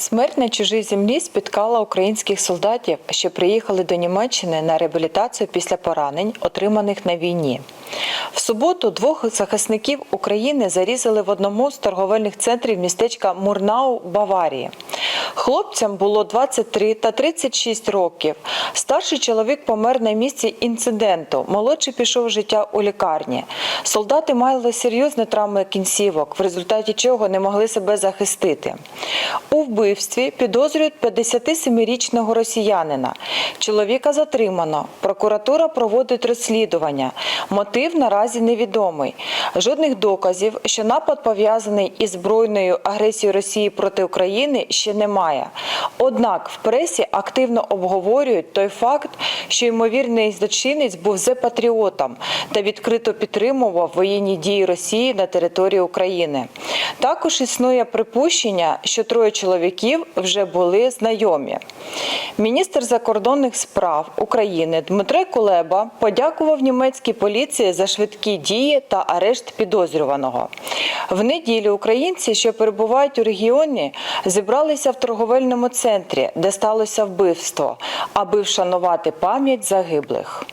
Смерть на чужій землі спіткала українських солдатів, що приїхали до Німеччини на реабілітацію після поранень, отриманих на війні. В суботу двох захисників України зарізали в одному з торговельних центрів містечка Мурнау, Баварії. Хлопцям було 23 та 36 років. Старший чоловік помер на місці інциденту. Молодший пішов життя у лікарні. Солдати мали серйозні травми кінцівок, в результаті чого не могли себе захистити. У вбивстві підозрюють 57-річного росіянина. Чоловіка затримано. Прокуратура проводить розслідування. Мотив наразі невідомий. Жодних доказів, що напад пов'язаний із збройною агресією Росії проти України, ще немає. Однак в пресі активно обговорюють той факт, що ймовірний злочинець був зе-патріотом та відкрито підтримував воєнні дії Росії на території України. Також існує припущення, що троє чоловіків вже були знайомі. Міністр закордонних справ України Дмитро Кулеба подякував німецькій поліції за швидкі дії та арешт підозрюваного. В неділю українці, що перебувають у регіоні, зібралися в торговельному центрі, де сталося вбивство, аби вшанувати пам'ять загиблих.